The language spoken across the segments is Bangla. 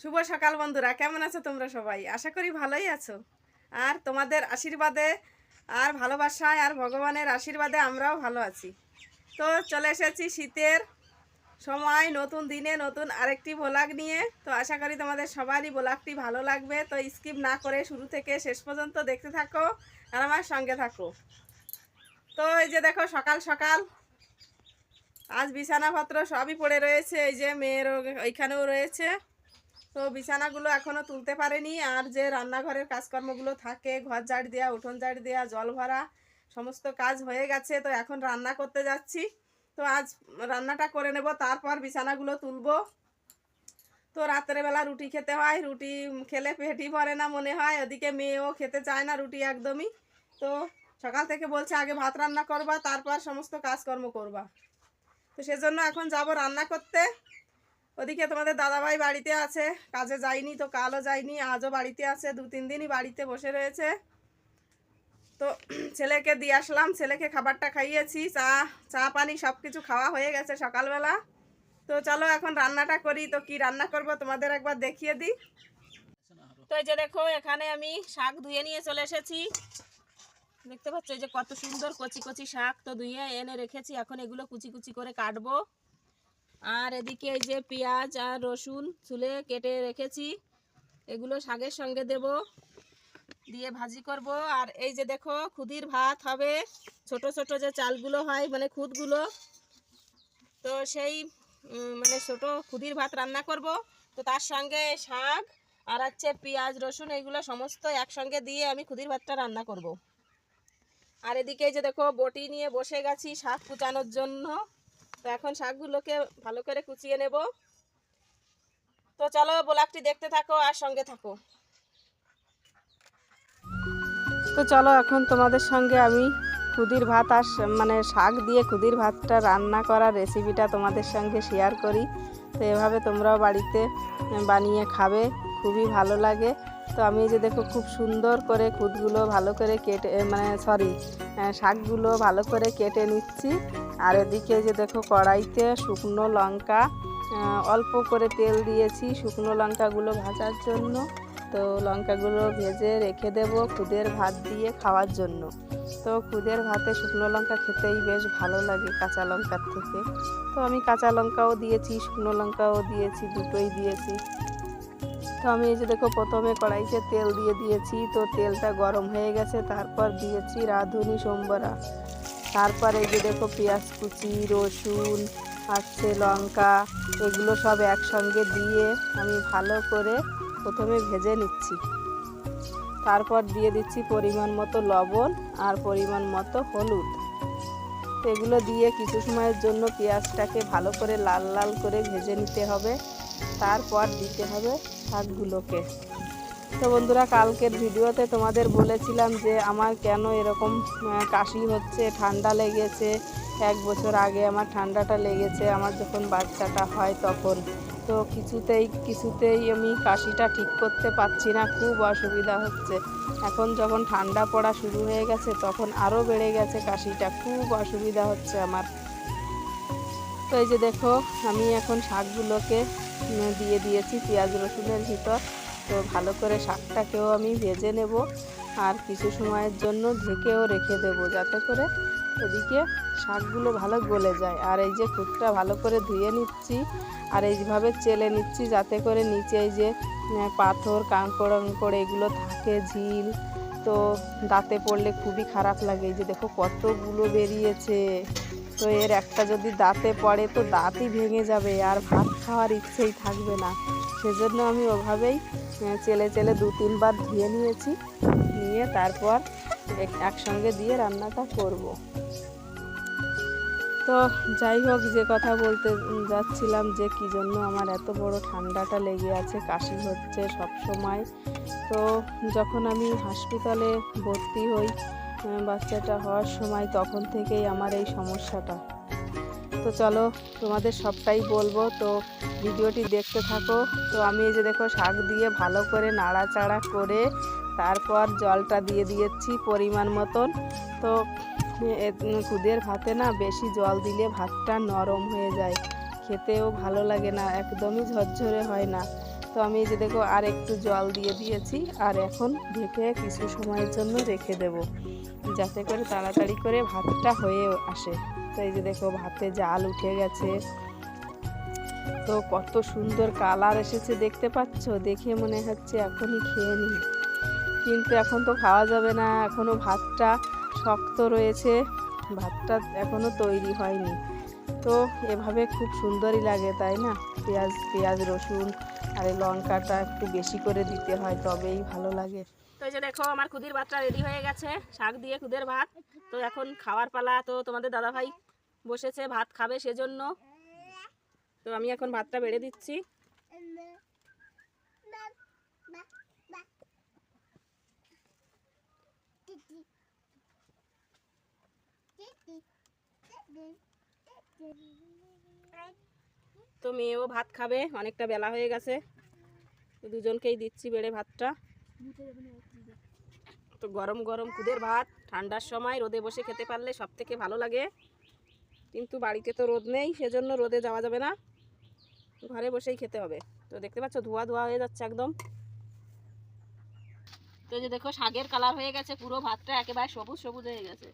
শুভ সকাল বন্ধুরা, কেমন আছো তোমরা সবাই? আশা করি ভালোই আছো। আর তোমাদের আশীর্বাদে, আর ভালোবাসায়, আর ভগবানের আশীর্বাদে আমরাও ভালো আছি। তো চলে এসেছি শীতের সময়, নতুন দিনে, নতুন আরেকটি ব্লগ নিয়ে। তো আশা করি তোমাদের সবারই ব্লগটি ভালো লাগবে। তো স্কিপ না করে শুরু থেকে শেষ পর্যন্ত দেখতে থাকো আর আমার সঙ্গে থাকো। তো এই যে দেখো সকাল সকাল, আজ বিছানাপত্র সবই পড়ে রয়েছে। এই যে মেয়ের ওইখানেও রয়েছে। তো বিছানাগুলো এখনও তুলতে পারেনি। আর যে রান্নাঘরের কাজকর্মগুলো থাকে, ঘর ঝাড় দেওয়া উঠোন ঝাড় দেওয়া জল ভরা, সমস্ত কাজ হয়ে গেছে। তো এখন রান্না করতে যাচ্ছি। তো আজ রান্নাটা করে নেব, তারপর বিছানাগুলো তুলবো। তো রাত্রের বেলা রুটি খেতে হয়। রুটি খেলে পেটই ভরে না মনে হয়। ওদিকে মেয়েও খেতে চায় না রুটি একদমই। তো সকাল থেকে বলছে, আগে ভাত রান্না করবা, তারপর সমস্ত কাজকর্ম করবা। তো সেজন্য এখন যাব রান্না করতে। ওদিকে তোমাদের দাদাভাই বাড়িতে আছে। কাজে যায়নি তো, কালও যায়নি, আজও বাড়িতে আছে। দু তিন দিনই বাড়িতে বসে রয়েছে। তো ছেলেকে দিয়ে আসলাম, ছেলেকে খাবারটা খাইয়েছি, চা চা, পানি সব কিছু খাওয়া হয়ে গেছে সকালবেলা। তো চলো এখন রান্নাটা করি, তো কি রান্না করব তোমাদের একবার দেখিয়ে দিই। তো এই যে দেখো, এখানে আমি শাক ধুয়ে নিয়ে চলে এসেছি। দেখতে পাচ্ছ এই যে কত সুন্দর কচি কচি শাক তো ধুয়ে এনে রেখেছি, এখন এগুলো কুচি কুচি করে কাটবো। আর এদিকে এই যে পেঁয়াজ আর রসুন চুলে কেটে রেখেছি, এগুলো শাকের সঙ্গে দেব, দিয়ে ভাজি করব। আর এই যে দেখো, খুদির ভাত হবে, ছোট ছোট যে চালগুলো হয় মানে খুদগুলো, তো সেই মানে ছোট খুদির ভাত রান্না করব। তো তার সঙ্গে শাক আর হচ্ছে পেঁয়াজ, রসুন, এগুলো সমস্ত একসঙ্গে দিয়ে আমি খুদির ভাতটা রান্না করব। আর এদিকে যে দেখো, বটি নিয়ে বসে গেছি শাক কুচানোর জন্য। তো এখন শাকগুলোকে ভালো করে কুচিয়ে নেব। তো চলো ব্লগটি দেখতে থাকো আর সঙ্গে থাকো। তো চলো এখন তোমাদের সঙ্গে আমি খুদির ভাত আর মানে শাক দিয়ে খুদির ভাতটা রান্না করার রেসিপিটা তোমাদের সঙ্গে শেয়ার করি। তো এভাবে তোমরাও বাড়িতে বানিয়ে খাবে, খুবই ভালো লাগে। তো আমি যে দেখো খুব সুন্দর করে খুদগুলো ভালো করে কেটে মানে সরি শাকগুলো ভালো করে কেটে নিচ্ছি। আর এদিকে যে দেখো কড়াইতে শুকনো লঙ্কা অল্প করে তেল দিয়েছি শুকনো লঙ্কাগুলো ভাজার জন্য। তো লঙ্কাগুলো ভেজে রেখে দেব খুদের ভাত দিয়ে খাওয়ার জন্য। তো খুদের ভাতে শুকনো লঙ্কা খেতেই বেশ ভালো লাগে কাঁচা লঙ্কার থেকে। তো আমি কাঁচা লঙ্কাও দিয়েছি, শুকনো লঙ্কাও দিয়েছি, দুটোই দিয়েছি। তো আমি এই যে দেখো প্রথমে কড়াইতে তেল দিয়ে দিয়েছি, তো তেলটা গরম হয়ে গেছে, তারপর দিয়েছি রাঁধুনি সোমবরা। তারপর এই যে দেখো পেঁয়াজ কুচি, রসুন, আছে লঙ্কা, এগুলো সব একসঙ্গে দিয়ে আমি ভালো করে প্রথমে ভেজে নিচ্ছি। তারপর দিয়ে দিচ্ছি পরিমাণ মতো লবণ আর পরিমাণ মতো হলুদ। এগুলো দিয়ে কিছু সময়ের জন্য পেঁয়াজটাকে ভালো করে লাল লাল করে ভেজে নিতে হবে। তারপর দিতে হবে শাকগুলোকে। তো বন্ধুরা, কালকের ভিডিওতে তোমাদের বলেছিলাম যে আমার কেন এরকম কাশি হচ্ছে, ঠান্ডা লেগেছে। এক বছর আগে আমার ঠান্ডাটা লেগেছে, আমার যখন বাচ্চাটা হয় তখন। তো কিছুতেই কিছুতেই আমি কাশিটা ঠিক করতে পারছি না, খুব অসুবিধা হচ্ছে। এখন যখন ঠান্ডা পড়া শুরু হয়ে গেছে, তখন আরও বেড়ে গেছে কাশিটা, খুব অসুবিধা হচ্ছে আমার। তো এই যে দেখো, আমি এখন শাকগুলোকে দিয়ে দিয়েছি পেঁয়াজ রসুনের ভিতর। তো ভালো করে শাকটাকেও আমি ভেজে নেব আর কিছু সময়ের জন্য ঢেকেও রেখে দেবো যাতে করে ওদিকে শাকগুলো ভালো গলে যায়। আর এই যে খুঁটটা ভালো করে ধুয়ে নিচ্ছি আর এইভাবে চেলে নিচ্ছি যাতে করে নিচে এই যে পাথর কাঁকড় আঙ্কড় এগুলো থাকে, ঝিল। তো দাঁতে পড়লে খুবই খারাপ লাগে। এই যে দেখো কতগুলো বেরিয়েছে। তো এর একটা যদি দাঁতে পড়ে, তো দাঁতই ভেঙে যাবে। আর ভাত খাওয়ার ইচ্ছেই থাকবে না। সেজন্য আমি ওভাবেই চেলে চেলে দু তিনবার ধুয়ে নিয়েছি। নিয়ে তারপর এক- একসঙ্গে দিয়ে রান্নাটা করব। তো যাই হোক, যে কথা বলতে যাচ্ছিলাম যে কী জন্য আমার এত বড় ঠান্ডাটা লেগে আছে, কাশি হচ্ছে সব সময় তো যখন আমি হসপিটালে ভর্তি হই বাচ্চাটা হওয়ার সময় তখন থেকেই আমার এই সমস্যাটা। তো চলো, তোমাদের সবটাই বলব। তো ভিডিওটি দেখতে থাকো। তো আমি এই যে দেখো, শাক দিয়ে ভালো করে নাড়াচাড়া করে তারপর জলটা দিয়ে দিয়েছি পরিমাণ মতন। তো খুদের ভাতে না বেশি জল দিলে ভাতটা নরম হয়ে যায়। খেতেও ভালো লাগে না, একদমই ঝরঝরে হয় না। তো আমি যে দেখো আর একটু জল দিয়ে দিয়েছি, আর এখন ঢেকে কিছু সময়ের জন্য রেখে দেব, যাতে করে তাড়াতাড়ি করে ভাতটা হয়ে আসে। তো এই যে দেখো ভাতে জাল উঠে গেছে। তো কত সুন্দর কালার এসেছে দেখতে পাচ্ছ? দেখে মনে হচ্ছে এখনই খেয়ে নিই। কিন্তু এখন তো খাওয়া যাবে না এখনও ভাতটা শক্ত রয়েছে, ভাতটা এখনও তৈরি হয়নি। তো এভাবে খুব সুন্দরই লাগে, তাই না? পেঁয়াজ পেঁয়াজ, রসুন আর এই লঙ্কাটা একটু বেশি করে দিতে হয় তবেই ভালো লাগে। তো এই যে দেখো আমার খুদির ভাতটা রেডি হয়ে গেছে শাক দিয়ে খুদের ভাত। তো এখন খাওয়ার পালা তো তোমাদের দাদা ভাই বসেছে ভাত খাবে সেজন্য। তো আমি এখন ভাতটা বেড়ে দিচ্ছি। তো মেয়েও ভাত খাবে অনেকটা বেলা হয়ে গেছে। দুজনকেই দিচ্ছি বেড়ে ভাতটা। তো গরম গরম কুদের ভাত ঠান্ডার সময় রোদে বসে খেতে পারলে সব থেকে ভালো লাগে। কিন্তু বাড়িতে তো রোদ নেই সেজন্য রোদে যাওয়া যাবে না। ঘরে বসেই খেতে হবে। তো দেখতে পাচ্ছ ধোয়া ধোয়া হয়ে যাচ্ছে একদম। তো এই যে দেখো শাকের কালার হয়ে গেছে পুরো ভাতটা একেবারে সবুজ সবুজ হয়ে গেছে।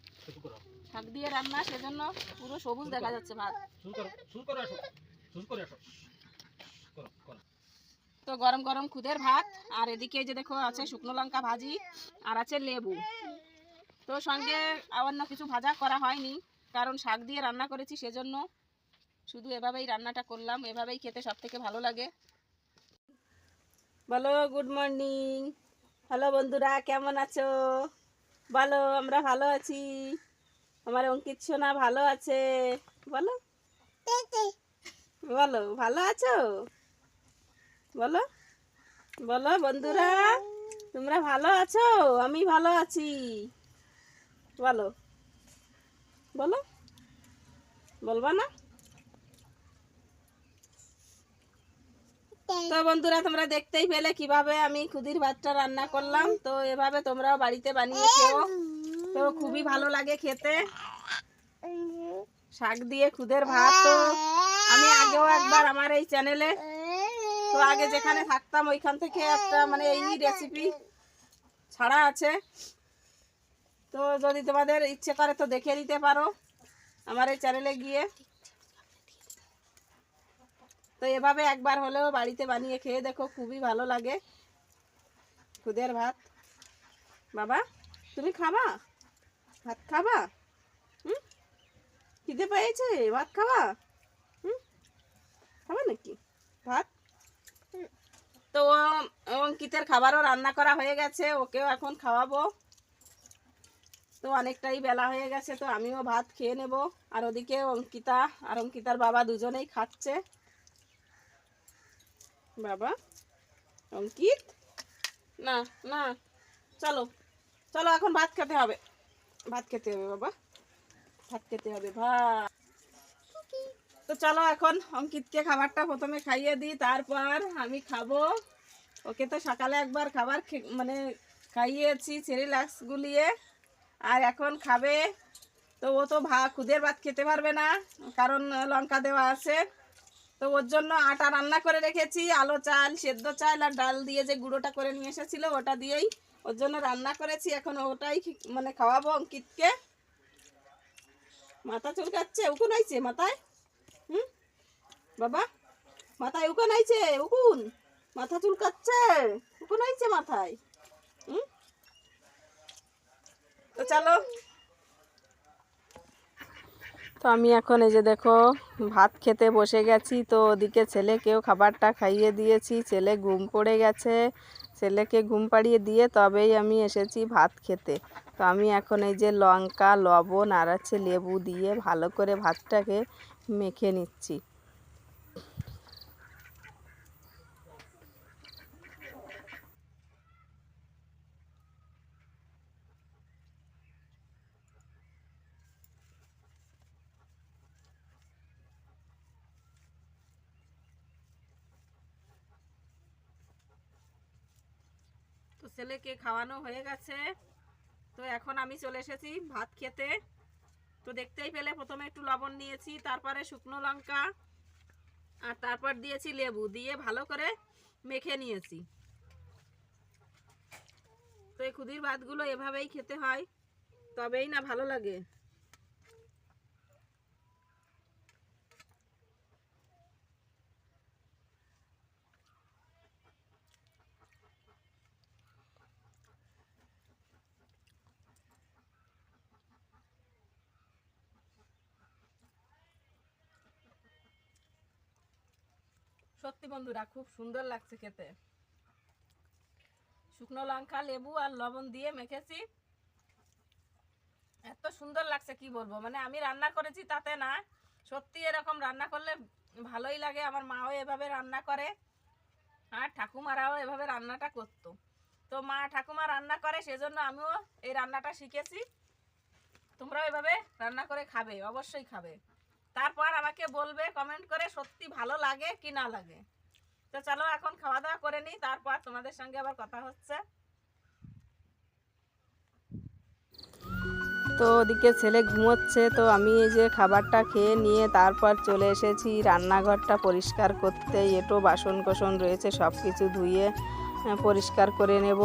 শাক দিয়ে রান্না সেজন্য পুরো সবুজ দেখা যাচ্ছে ভাত। শুরু করো শুরু করো। আসো শুরু করে আসো। করো করো। তো গরম গরম খুদের ভাত আর এদিকে যে দেখো আছে শুকনো লঙ্কা ভাজি আর আছে লেবু। তো সঙ্গে অন্য কিছু ভাজা করা হয়নি কারণ শাক দিয়ে রান্না করেছি সেজন্য। শুধু এভাবেই রান্নাটা করলাম এভাবেই খেতে সব থেকে ভালো লাগে। বলো গুড মর্নিং হ্যালো বন্ধুরা কেমন আছো? বলো আমরা ভালো আছি। আমার অঙ্কিত সোনা ভালো আছে। বলো। বলো ভালো আছো? বলো বলো বন্ধুরা তোমরা ভালো আছো? আমি ভালো আছি। বলো বলো বলবা না? তো বন্ধুরা তোমরা দেখতেই পেলে কীভাবে আমি খুদির ভাতটা রান্না করলাম। তো এভাবে তোমরাও বাড়িতে বানিয়ে খেও। তো খুবই ভালো লাগে খেতে। শাক দিয়ে খুদের ভাত। তো আমি আগেও একবার আমার এই চ্যানেলে, তো আগে যেখানে থাকতাম ওইখান থেকে একটা মানে এই রেসিপি ছাড়া আছে। তো যদি তোমাদের ইচ্ছে করে তো দেখে নিতে পারো আমার এই চ্যানেলে গিয়ে। তো এভাবে একবার হলেও বাড়িতে বানিয়ে খেয়ে দেখো, খুবই ভালো লাগে। খুদের ভাত। বাবা, তুমি খাবা? ভাত খাবা? হুম? খিদে পেয়েছে? ভাত খাবা? খাবা নাকি? ভাত? তো অঙ্কিতের খাবারও রান্না করা হয়ে গেছে, ওকেও এখন খাওয়াবো। তো অনেকটাই বেলা হয়ে গেছে, তো আমিও ভাত খেয়ে নেব। আর ওদিকে অঙ্কিতা আর অঙ্কিতার বাবা দুজনেই খাচ্ছে। বাবা? অঙ্কিত? না না, চলো চলো এখন ভাত খেতে হবে। ভাত খেতে হবে বাবা। ভাত খেতে হবে, ভাত। তো চলো এখন অঙ্কিতকে খাবারটা প্রথমে খাইয়ে দিই, তারপর আমি খাব। ওকে তো সকালে একবার খাবার মানে খাইয়েছি সেরিলাক্স গুলিয়ে। আর এখন খাবে তো ও তো ভা খুদের ভাত খেতে পারবে না, কারণ লঙ্কা দেওয়া আছে। তো ওর জন্য আটা রান্না করে রেখেছি, আলো চাল, সেদ্ধ চাল আর ডাল দিয়ে যে গুঁড়োটা করে নিয়ে এসেছিল, ওটা দিয়েই ওর জন্য রান্না করেছি। এখন ওটাই মানে খাওয়াবো অঙ্কিতকে। মাথা চুলকাচ্ছে, উকুন আইছে মাথায়? বাবা, মাথায় উকুন আইছে, উকুন। মাথা চুলকাচ্ছে, উকুন আইছে মাথায়। হুম? তো চলো। তো আমি এখন এই যে দেখো, ভাত খেতে বসে গেছি, তো ওদিকে ছেলেকেও খাবারটা খাইয়ে দিয়েছি। ছেলে ঘুম পড়ে গেছে, ছেলেকে ঘুম পাড়িয়ে দিয়ে তবেই আমি এসেছি ভাত খেতে। তো আমি এখন এই যে লঙ্কা, লবণ আর হচ্ছে লেবু দিয়ে ভালো করে ভাতটাকে মেখে নিচ্ছি। তো ছেলেকে খাওয়ানো হয়ে গেছে। তো এখন আমি চলে এসেছি ভাত খেতে। তো দেখতেই পেলে প্রথমে একটু লবণ নিয়েছি তারপরে শুকনো লঙ্কা, আর তারপর দিয়েছি লেবু, দিয়ে ভালো করে মেখে নিয়েছি। তো এই ক্ষুদির ভাতগুলো এভাবেই খেতে হয়, তবেই না ভালো লাগে। সত্যি বন্ধুরা খুব সুন্দর লাগছে খেতে। শুকনো লঙ্কা, লেবু আর লবণ দিয়ে মেখেছি। এত সুন্দর লাগছে, কি বলব? মানে আমি রান্না করেছি তাতে না, সত্যি এরকম রান্না করলে ভালোই লাগে। আমার মাও এভাবে রান্না করে, আর ঠাকুমারাও এভাবে রান্নাটা করতো। তো মা ঠাকুমা রান্না করে, সেজন্য আমিও এই রান্নাটা শিখেছি। তোমরাও এভাবে রান্না করে খাবে, অবশ্যই খাবে। তারপর আমাকে বলবে কমেন্ট করে সত্যি ভালো লাগে কি না লাগে। তো চলো এখন খাওয়া দাওয়া করে নিই, তারপর তোমাদের সঙ্গে আবার কথা হচ্ছে। তো ওদিকে ছেলে ঘুমোচ্ছে, তো আমি এই যে খাবারটা খেয়ে নিয়ে তারপর চলে এসেছি রান্নাঘরটা পরিষ্কার করতে। এটো বাসন কোসন রয়েছে সব কিছু ধুয়ে পরিষ্কার করে নেব।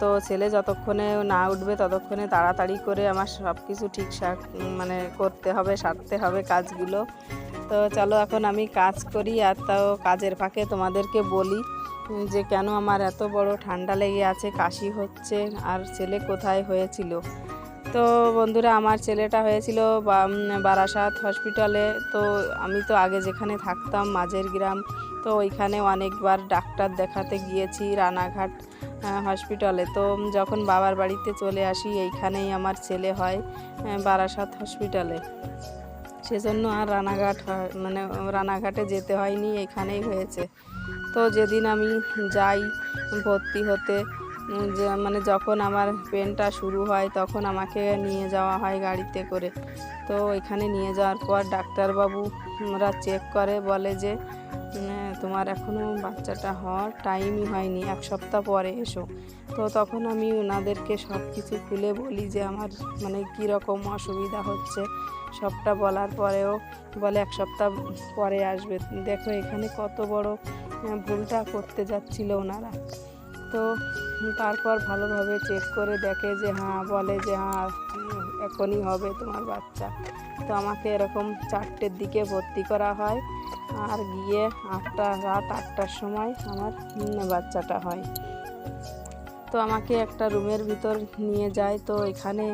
তো ছেলে যতক্ষণে না উঠবে ততক্ষণে তাড়াতাড়ি করে আমার সব কিছু ঠিকঠাক মানে করতে হবে, সারতে হবে কাজগুলো। তো চলো এখন আমি কাজ করি আর তাও কাজের ফাঁকে তোমাদেরকে বলি যে কেন আমার এত বড় ঠান্ডা লেগে আছে, কাশি হচ্ছে আর ছেলে কোথায় হয়েছিল। তো বন্ধুরা, আমার ছেলেটা হয়েছিল বারাসাত হসপিটালে। তো আমি তো আগে যেখানে থাকতাম, মাঝের গ্রাম, তো ওইখানে অনেকবার ডাক্তার দেখাতে গিয়েছি রানাঘাট হসপিটালে। তো যখন বাবার বাড়িতে চলে আসি, এইখানেই আমার ছেলে হয় বারাসাত হসপিটালে। সেজন্য আর রানাঘাট মানে রানাঘাটে যেতে হয়নি, এখানেই হয়েছে। তো যেদিন আমি যাই ভর্তি হতে যে মানে যখন আমার পেনটা শুরু হয়, তখন আমাকে নিয়ে যাওয়া হয় গাড়িতে করে। তো এখানে নিয়ে যাওয়ার পর ডাক্তারবাবুরা চেক করে, বলে যে তোমার এখনও বাচ্চাটা হওয়ার টাইমই হয়নি, এক সপ্তাহ পরে এসো। তো তখন আমি ওনাদেরকে সব কিছু খুলে বলি যে আমার মানে কীরকম অসুবিধা হচ্ছে। সবটা বলার পরেও বলে এক সপ্তাহ পরে আসবে। দেখো এখানে কত বড় ভুলটা করতে যাচ্ছিল ওনারা তো তারপর ভালোভাবে চেক করে দেখে যে হ্যাঁ বলে যে হ্যাঁ এখনই হবে তোমার বাচ্চা। তো আমাকে এরকম চারটের দিকে ভর্তি করা হয়। আর গিয়ে আটটা, রাত আটটার সময় আমার বাচ্চাটা হয়। তো আমাকে একটা রুমের ভিতর নিয়ে যায়। তো এখানে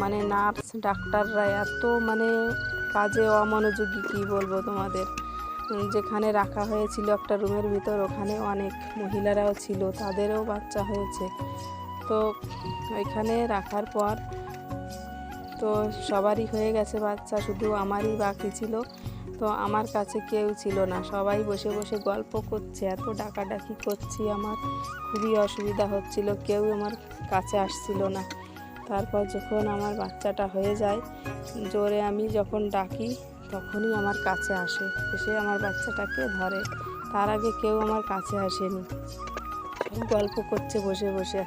মানে নার্স, ডাক্তাররা এত মানে কাজে অমনোযোগী, কী বলব তোমাদের? যেখানে রাখা হয়েছিল একটা রুমের ভিতর, ওখানে অনেক মহিলারাও ছিল, তাদেরও বাচ্চা হয়েছে। তো ওইখানে রাখার পর তো সবারই হয়ে গেছে বাচ্চা, শুধু আমারই বাকি ছিল। তো আমার কাছে কেউ ছিল না। সবাই বসে বসে গল্প করছে, এত ডাকাডাকি করছি আমার। খুবই অসুবিধা হচ্ছিল, কেউ আমার কাছে আসছিল না। তারপর যখন আমার বাচ্চাটা হয়ে যায়, জোরে আমি যখন ডাকি, তখনই আমার কাছে আসে, এসে আমার বাচ্চাটাকে ধরে। তার আগে কেউ আমার কাছে আসেনি। গল্প করছে, বসে বসে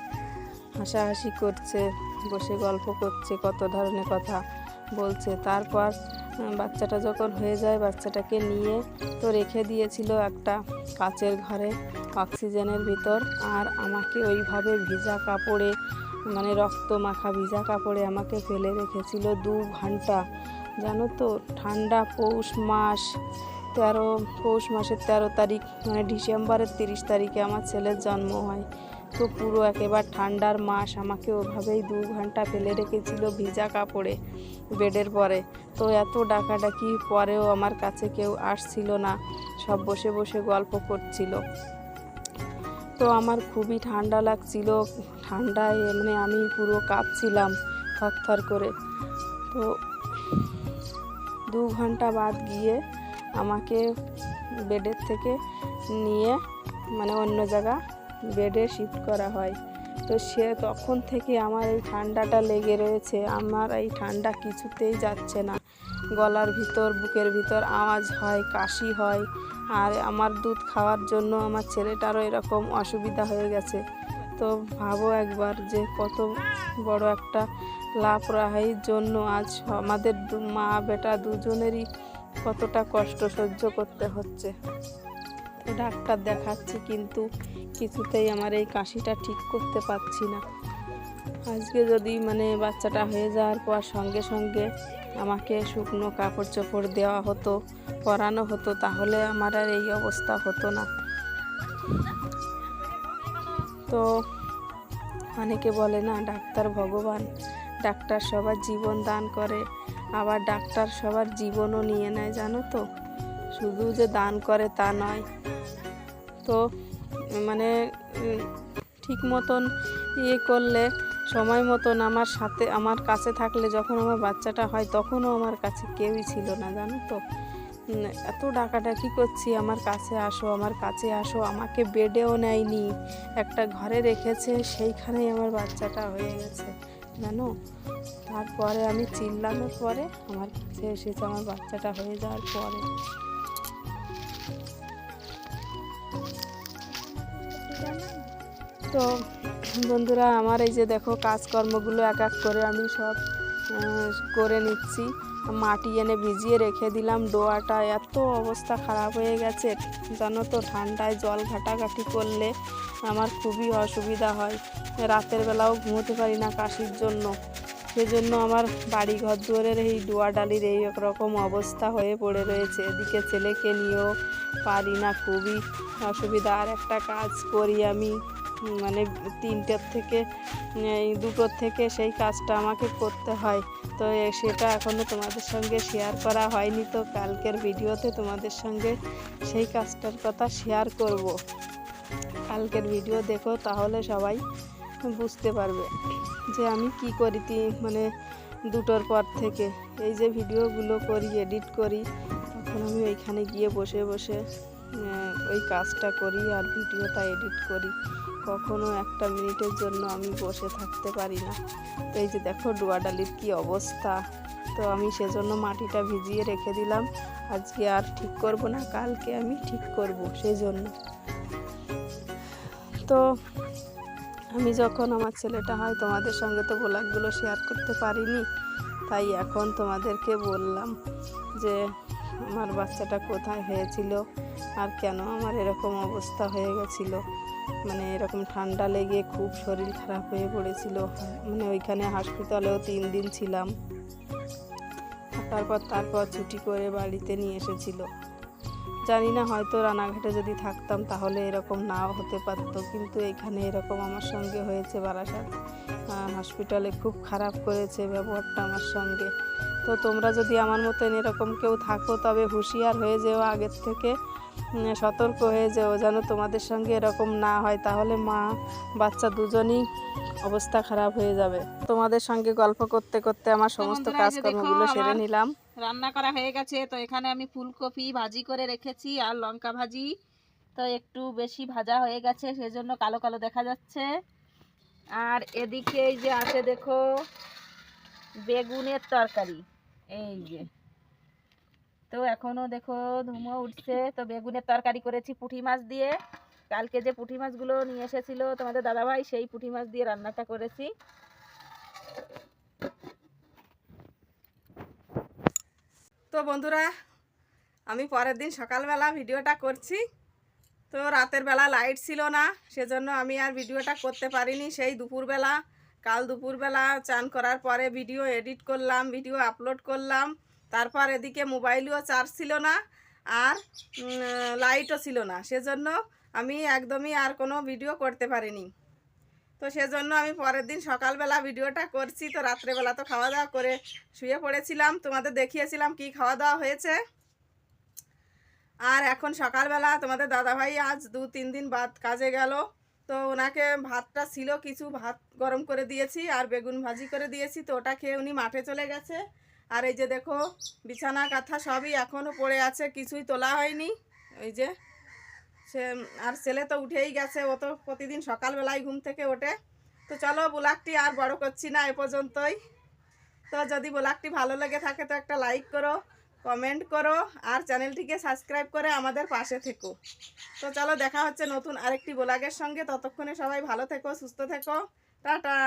হাসাহাসি করছে, বসে গল্প করছে, কত ধরনের কথা বলছে। তারপর বাচ্চাটা যখন হয়ে যায়, বাচ্চাটাকে নিয়ে তো রেখে দিয়েছিল একটা কাচের ঘরে অক্সিজেনের ভিতর। আর আমাকে ওইভাবে ভিজা কাপড়ে মানে রক্ত মাখা ভিজা কাপড়ে আমাকে ফেলে রেখেছিল দু ঘণ্টা। জানো তো, ঠান্ডা পৌষ মাস, তেরো, পৌষ মাসের তেরো তারিখ মানে ডিসেম্বরের তিরিশ তারিখে আমার ছেলের জন্ম হয়। তো পুরো একেবারে ঠান্ডার মাস আমাকে ওভাবেই দু ঘণ্টা ফেলে রেখেছিল ভিজা কাপড়ে বেডের পরে। তো এত ডাকাডাকি পরেও আমার কাছে কেউ আসছিল না, সব বসে বসে গল্প করছিল। তো আমার খুবই ঠান্ডা লাগছিল, ঠান্ডায় মানে আমি পুরো কাঁপছিলাম থরথর করে। তো দু ঘণ্টা বাদ গিয়ে আমাকে বেডের থেকে নিয়ে মানে অন্য জায়গা বেডে শিফট করা হয়। তো সে তখন থেকে আমার এই ঠান্ডাটা লেগে রয়েছে। আমার এই ঠান্ডা কিছুতেই যাচ্ছে না। গলার ভিতর, বুকের ভিতর আওয়াজ হয়, কাশি হয়। আর আমার দুধ খাওয়ার জন্য আমার ছেলেটারও এরকম অসুবিধা হয়ে গেছে। তো ভাবো একবার যে কত বড় একটা লাপরাহির জন্য আজ আমাদের মা বেটা দুজনেরই কতটা কষ্ট সহ্য করতে হচ্ছে। ডাক্তার দেখাচ্ছি, কিন্তু কিছুতেই আমার এই কাশিটা ঠিক করতে পারছি না। আজকে যদি মানে বাচ্চাটা হয়ে যাওয়ার পর সঙ্গে সঙ্গে আমাকে শুকনো কাপড় চোপড় দেওয়া হতো, পরানো হতো, তাহলে আমার আর এই অবস্থা হতো না। তো অনেকে বলে না, ডাক্তার ভগবান, ডাক্তার সবার জীবন দান করে, আবার ডাক্তার সবার জীবনও নিয়ে নেয়, জানো তো? শুধু যে দান করে তা নয় তো মানে ঠিক মতন ইয়ে করলে, সময় মতন আমার সাথে, আমার কাছে থাকলে যখন আমার বাচ্চাটা হয় তখনও আমার কাছে কেউই ছিল না, জানো তো? এত ডাকাডাকি করছি, আমার কাছে আসো, আমার কাছে আসো, আমাকে বেডেও নেয়নি, একটা ঘরে রেখেছে, সেইখানেই আমার বাচ্চাটা হয়ে গেছে, জানো? তারপরে আমি চিল্লানোর পরে আমার কাছে এসেছে, আমার বাচ্চাটা হয়ে যাওয়ার পরে। তো বন্ধুরা, আমার এই যে দেখো কাজকর্মগুলো এক এক করে আমি সব করে নিচ্ছি। মাটি এনে ভিজিয়ে রেখে দিলাম, ডোয়াটা এত অবস্থা খারাপ হয়ে গেছে। জানো তো, ঠান্ডায় জল ঘাটাঘাটি করলে আমার খুবই অসুবিধা হয়। রাতের বেলাও ঘুমোতে পারি না কাশির জন্য। সেজন্য আমার বাড়ি ঘর দুয়ারের এই ডোয়া ডালির এই রকম অবস্থা হয়ে পড়ে রয়েছে। এদিকে ছেলেকে নিয়েও পারি না, খুবই অসুবিধা। আর একটা কাজ করি আমি। মানে তিনটের থেকে দুটোর থেকে সেই কাজটা আমাকে করতে হয়। তো সেটা এখনও তোমাদের সঙ্গে শেয়ার করা হয়নি তো কালকের ভিডিওতে তোমাদের সঙ্গে সেই কাজটার কথা শেয়ার করব। কালকের ভিডিও দেখো তাহলে সবাই বুঝতে পারবে যে আমি কি করি মানে দুটোর পর থেকে। এই যে ভিডিওগুলো করি এডিট করি তখন আমি ওইখানে গিয়ে বসে বসে ওই কাজটা করি আর ভিডিওটা এডিট করি। কখনো একটা মিনিটের জন্য আমি বসে থাকতে পারি না। তো এই যে দেখো ডুয়াডালির কি অবস্থা। তো আমি সেজন্য মাটিটা ভিজিয়ে রেখে দিলাম। আজকে আর ঠিক করব না, কালকে আমি ঠিক করব সেই জন্য তো আমি যখন আমার ছেলেটা হয়, তোমাদের সঙ্গে তো ব্লগগুলো শেয়ার করতে পারিনি। তাই এখন তোমাদেরকে বললাম যে, আমার বাচ্চাটা কোথায় হয়েছিল? আর কেন আমার এরকম অবস্থা হয়ে গেছিল? মানে এরকম ঠান্ডা লেগে খুব শরীর খারাপ হয়ে পড়েছিল। মানে ওইখানে হসপিটালেও তিন দিন ছিলাম। তারপর তারপর ছুটি করে বাড়িতে নিয়ে এসেছিল। জানি না, হয়তো রানাঘাটে যদি থাকতাম তাহলে এরকম নাও হতে পারতো। কিন্তু এখানে এরকম আমার সঙ্গে হয়েছে বারাসাত হসপিটালে খুব খারাপ করেছে ব্যবহারটা আমার সঙ্গে। তো তোমরা যদি আমার মতন এরকম কেউ থাকো, তবে হুঁশিয়ার হয়ে যেও আগের থেকে। সতর্ক হয়ে যেও যেন তোমাদের সঙ্গে এরকম না হয়। তাহলে মা বাচ্চা দুজনই অবস্থা খারাপ হয়ে যাবে। তোমাদের সঙ্গে গল্প করতে করতে আমার সমস্ত কাজকর্মগুলো সেরে নিলাম। রান্না করা হয়ে গেছে। তো এখানে আমি ফুলকপি ভাজি করে রেখেছি আর লঙ্কা ভাজি। তো একটু বেশি ভাজা হয়ে গেছে সেজন্য কালো কালো দেখা যাচ্ছে। আর এদিকে এই যে আছে দেখো বেগুনের তরকারি। এই যে তো এখনও দেখো ধুমো উঠছে। তো বেগুনের তরকারি করেছি পুঁটি মাছ দিয়ে। কালকে যে পুঁটি মাছগুলো নিয়ে এসেছিল তোমাদের দাদাভাই, সেই পুঁটি মাছ দিয়ে রান্নাটা করেছি। তো বন্ধুরা, আমি পরের দিন সকালবেলা ভিডিওটা করছি। তো রাতের বেলা লাইট ছিল না, সেজন্য আমি আর ভিডিওটা করতে পারিনি। সেই দুপুরবেলা, কাল দুপুরবেলা চান করার পরে ভিডিও এডিট করলাম ভিডিও আপলোড করলাম। তারপর এদিকে মোবাইলও চার্জ ছিল না আর লাইটও ছিল না। সেজন্য আমি একদমই আর কোনো ভিডিও করতে পারিনি। তো সেজন্য আমি পরের দিন সকালবেলা ভিডিওটা করছি। তো রাত্রেবেলা তো খাওয়া দাওয়া করে শুয়ে পড়েছিলাম। তোমাদের দেখিয়েছিলাম কি খাওয়া দাওয়া হয়েছে। আর এখন সকালবেলা তোমাদের দাদাভাই আজ দু তিন দিন বাদ কাজে গেল। তো ওনাকে ভাতটা ছিল, কিছু ভাত গরম করে দিয়েছি আর বেগুন ভাজি করে দিয়েছি। তো ওটা খেয়ে উনি মাঠে চলে গেছে। আর এই যে দেখো, বিছানা, কাঁথা সবই এখনও পড়ে আছে, কিছুই তোলা হয়নি। ওই যে, সে, আর ছেলে তো উঠেই গেছে, ও তো প্রতিদিন সকালবেলায় ঘুম থেকে ওঠে। তো চলো ব্লগটি আর বড় করছি না এ পর্যন্তই। তো যদি ব্লগটি ভালো লেগে থাকে, তো একটা লাইক করো, কমেন্ট করো, আর চ্যানেলটিকে সাবস্ক্রাইব করে আমাদের পাশে থেকো। তো চলো, দেখা হচ্ছে নতুন আরেকটি ব্লগের সঙ্গে। ততক্ষণে সবাই ভালো থেকো, সুস্থ থেকো। টাটা!